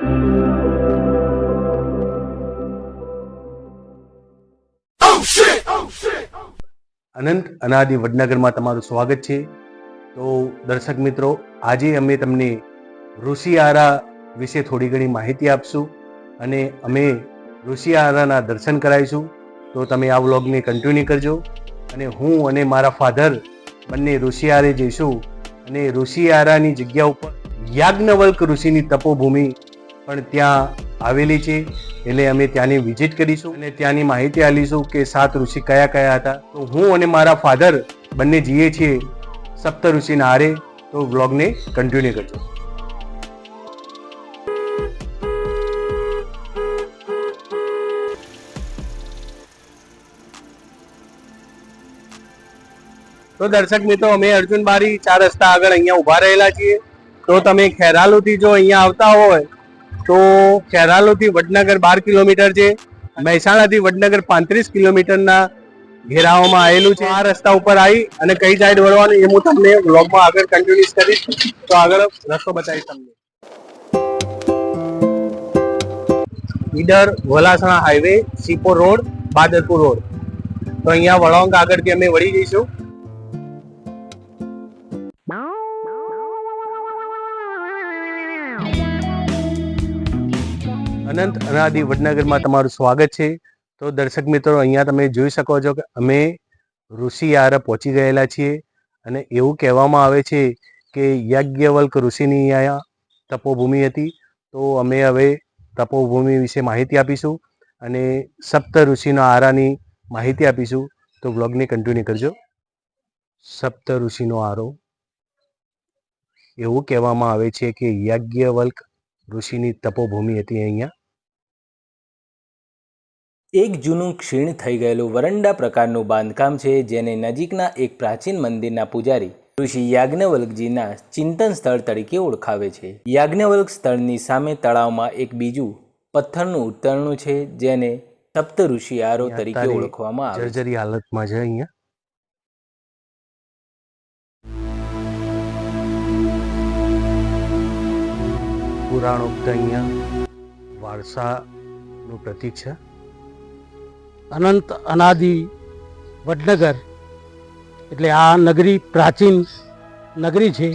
અનંત અનાદિ વડનગરમાં તમારું સ્વાગત છે. તો દર્શક મિત્રો, આજે અમે તમને ઋષિઆરા વિશે થોડી ઘણી માહિતી આપશું અને અમે ઋષિઆરાના દર્શન કરાવીશું. તો તમે આ વ્લોગને કન્ટિન્યુ કરજો અને હું અને મારા ફાધર બંને ઋષિયારે જઈશું અને ઋષિઆરાની જગ્યા ઉપર યાજ્ઞવલ્ક ઋષિની તપોભૂમિ પણ ત્યાં આવેલી છે. એટલે અમે ત્યાંની વિઝિટ કરીશું અને ત્યાંની માહિતી આલીશું કે સાત ઋષિ કયા કયા હતા. તો હું અને મારા ફાધર બંને જઈએ છીએ સપ્ત ઋષિના હારે. તો વ્લોગને કન્ટિન્યુ કરજો. તો દર્શક મિત્રો, અમે અર્જુન બારી ચાર રસ્તા આગળ અહીંયા ઊભા રહેલા છીએ. તો તમે ખેરાલુથી જો અહીંયા આવતા હોય તો ખેરાલુથી વડનગર બાર કિલોમીટર છે, મહેસાણાથી વડનગર પાંત્રીસ કિલોમીટરના ઘેરાવામાં આવેલું છે. આ રસ્તા ઉપર આવી અને કઈ સાઈડ વળવાનું એ હું તમને વ્લોગમાં આગળ કન્ટિન્યુસ કરીશ. તો આગળ રસ્તો બતાવીશ તમને. Idar Valasana highway Sipor road Badarpur road તો અહીંયા વળાંક આગળથી અમે વળી જઈશું. અનંત અનાદિ વડનગરમાં તમારું સ્વાગત છે. તો દર્શક મિત્રો, અહીંયા તમે જોઈ શકો છો કે અમે ઋષિયાર પહોંચી ગયેલા છીએ અને એવું કહેવામાં આવે છે કે યજ્ઞવલ્ક ઋષિની અહીંયા તપોભૂમિ હતી. તો અમે હવે તપોભૂમિ વિશે માહિતી આપીશું અને સપ્ત ઋષિના આરાની માહિતી આપીશું. તો વ્લોગને કન્ટિન્યુ કરજો. સપ્ત ઋષિનો આરો. એવું કહેવામાં આવે છે કે યજ્ઞવલ્ક ઋષિની તપોભૂમિ હતી અહીંયા. એક જૂનું ક્ષીણ થઈ ગયેલું વરંડા પ્રકારનું બાંધકામ છે જેને નજીકના એક પ્રાચીન મંદિરના પૂજારી ઋષિ યાજ્ઞવલ્કજીના ચિંતન સ્થળ તરીકે ઓળખાવે છે. યાજ્ઞવલ્ક સ્થળની સામે તળાવમાં એક બીજું પથ્થરનું ઉત્તરણું છે જેને સપ્ત ઋષિ આરો તરીકે ઓળખવામાં આવે જર્જરી હાલતમાં છે અહીંયા. પુરાણોક્ત અહીંયા વારસાનું પ્રતીક છે. અનંત અનાદિ વડનગર. એટલે આ નગરી પ્રાચીન નગરી છે.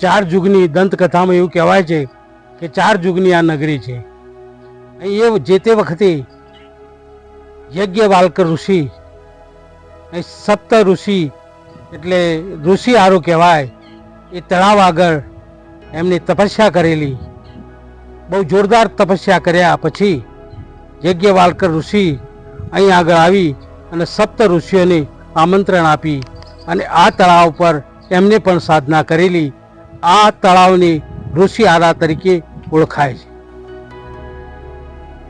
ચાર જુગની દંતકથામાં એવું કહેવાય છે કે ચાર યુગની આ નગરી છે. અહીં એ જે તે વખતે યજ્ઞવાલ્કર ઋષિ અહીં સપ્ત ઋષિ એટલે ઋષિ આરો કહેવાય, એ તળાવ આગળ એમની તપસ્યા કરેલી. બહુ જોરદાર તપસ્યા કર્યા પછી યજ્ઞવાલ્કર ઋષિ અહીં આગળ આવી અને સપ્ત ઋષિઓને આમંત્રણ આપી અને આ તળાવ પર એમને પણ સાધના કરેલી. આ તળાવને ઋષિ આરા તરીકે ઓળખાય છે.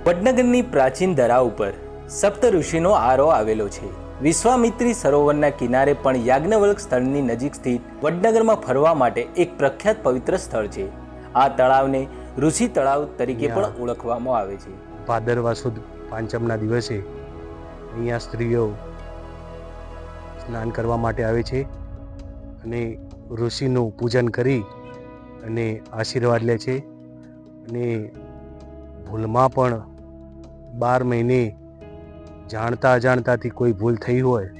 વડનગરની પ્રાચીન ધરા ઉપર સપ્ત ઋષિનો આરો આવેલો છે. વિશ્વામિત્રી સરોવરના કિનારે પણ યાજ્ઞવલ્ક સ્થળની નજીક સ્થિત વડનગરમાં ફરવા માટે એક પ્રખ્યાત પવિત્ર સ્થળ છે. આ તળાવને ઋષિ તળાવ તરીકે પણ ઓળખવામાં આવે છે. ભાદરવા સુદ પાંચમના દિવસે અહીંયા સ્ત્રીઓ સ્નાન કરવા માટે આવે છે અને ઋષિનું પૂજન કરી અને આશીર્વાદ લે છે. અને ભૂલમાં પણ બાર મહિને જાણતા અજાણતાથી કોઈ ભૂલ થઈ હોય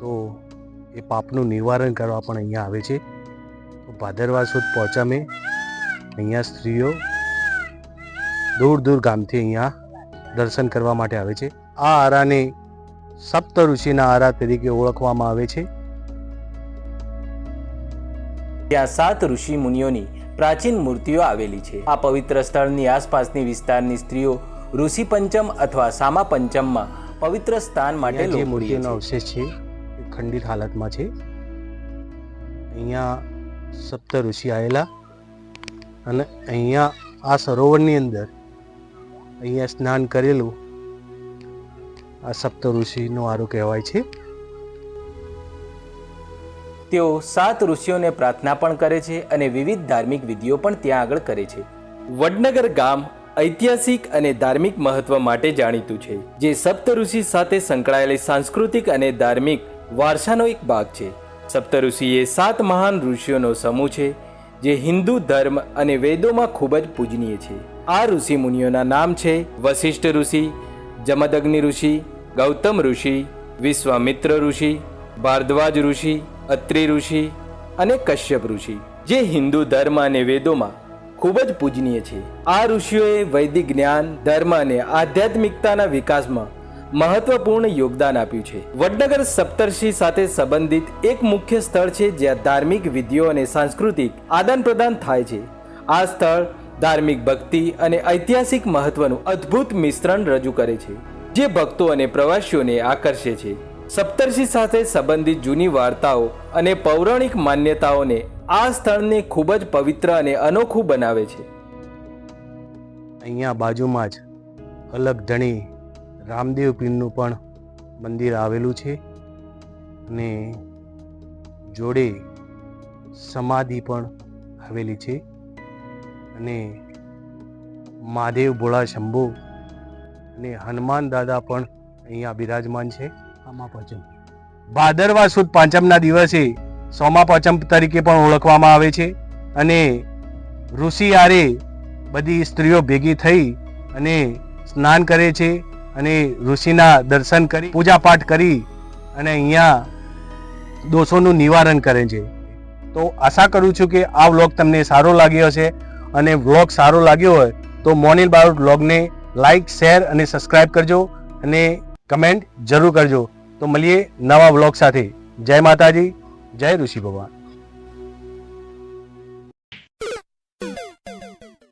તો એ પાપનું નિવારણ કરવા પણ અહીંયા આવે છે. તો ભાદરવા સુદ પહોંચામે અહીંયા સ્ત્રીઓ દૂર દૂર ગામથી અહીંયા દર્શન કરવા માટે આવે છે. આ આરાને સપ્ત ઋષિના આરા તરીકે ઓળખવામાં આવે છે. ત્યાં સાત ઋષિ મુનિઓની પ્રાચીન મૂર્તિઓ આવેલી છે. આ પવિત્ર સ્થળની આસપાસની વિસ્તારની સ્ત્રીઓ ઋષિ પંચમ અથવા સામા પંચમમાં પવિત્ર સ્થાન માટે જે મૂર્તિઓનો અવશેષ છે એ ખંડિત હાલતમાં છે. અહીંયા સપ્ત ઋષિ આવેલા અને અહીંયા આ સરોવરની અંદર અહીંયા સ્નાન કરેલું. આ સપ્ત ઋષિનો આરો કહેવાય છે. તેઓ સાત ઋષિઓને પ્રાર્થના પણ કરે છે અને વિવિધ ધાર્મિક વિધિઓ પણ ત્યાં આગળ કરે છે. વડનગર ગામ ઐતિહાસિક અને ધાર્મિક મહત્વ માટે જાણીતું છે, જે સપ્તઋષિ સાથે સંકળાયેલી સાંસ્કૃતિક અને ધાર્મિક વારસાનો એક ભાગ છે. સપ્તઋષિ એ સાત મહાન ઋષિઓનો સમૂહ છે, જે હિન્દુ ધર્મ અને વેદોમાં ખૂબ જ પૂજનીય છે. આ ઋષિ મુનિઓના નામ છે વશિષ્ઠ ઋષિ, જમદગ્નિ ઋષિ, ગૌતમ ઋષિ, વિશ્વામિત્ર ઋષિ, ભારદ્વાજ ઋષિ, અત્રિ ઋષિ અને કશ્યપ ઋષિ. જે હિન્દુ ધર્મ અને વેદોમાં ખૂબ જ પૂજનીય છે. આ ઋષિઓએ વૈદિક જ્ઞાન, ધર્મ અને આધ્યાત્મિકતાના વિકાસમાં મહત્વપૂર્ણ યોગદાન આપ્યું છે. વડનગર સપ્તર્ષિ સાથે સંબંધિત એક મુખ્ય સ્થળ છે જ્યાં ધાર્મિક વિધિઓ અને સાંસ્કૃતિક આદાન પ્રદાન થાય છે. આ સ્થળ ધાર્મિક ભક્તિ અને ઐતિહાસિક મહત્વનું અદ્ભુત મિશ્રણ રજૂ કરે છે, જે ભક્તો અને પ્રવાસીઓને આકર્ષે છે. સપ્તર્ષિ સાથે સંબંધિત જૂની વાર્તાઓ અને પૌરાણિક માન્યતાઓને આ સ્થળને ખૂબ જ પવિત્ર અને અનોખું બનાવે છે. અહીંયા બાજુમાં જ અલગ ધણી રામદેવ પીરનું પણ મંદિર આવેલું છે અને જોડે સમાધિ પણ આવેલી છે. અને મહાદેવ ભોળા શંભુ અને હનુમાન દાદા પણ અહીંયા બિરાજમાન છે આમાં પચમ ભાદરવા સુદ પાંચમના દિવસે સોમા પાંચમ તરીકે પણ ઓળખવામાં આવે છે અને ઋષિ આરે બધી સ્ત્રીઓ ભેગી થઈ અને સ્નાન કરે છે અને ઋષિના દર્શન કરી, પૂજાપાઠ કરી અને અહીંયા દોષોનું નિવારણ કરે છે. તો આશા કરું છું કે આ વ્લોગ તમને સારો લાગ્યો હશે. અને વ્લોગ સારો લાગ્યો હોય તો મોનિલ બારોટ વ્લોગને લાઇક શેર અને સબસ્ક્રાઇબ કરજો અને કમેન્ટ જરૂર કરજો. તો મળીએ નવા વ્લોગ સાથે. જય માતાજી, જય ઋષિ ભગવાન.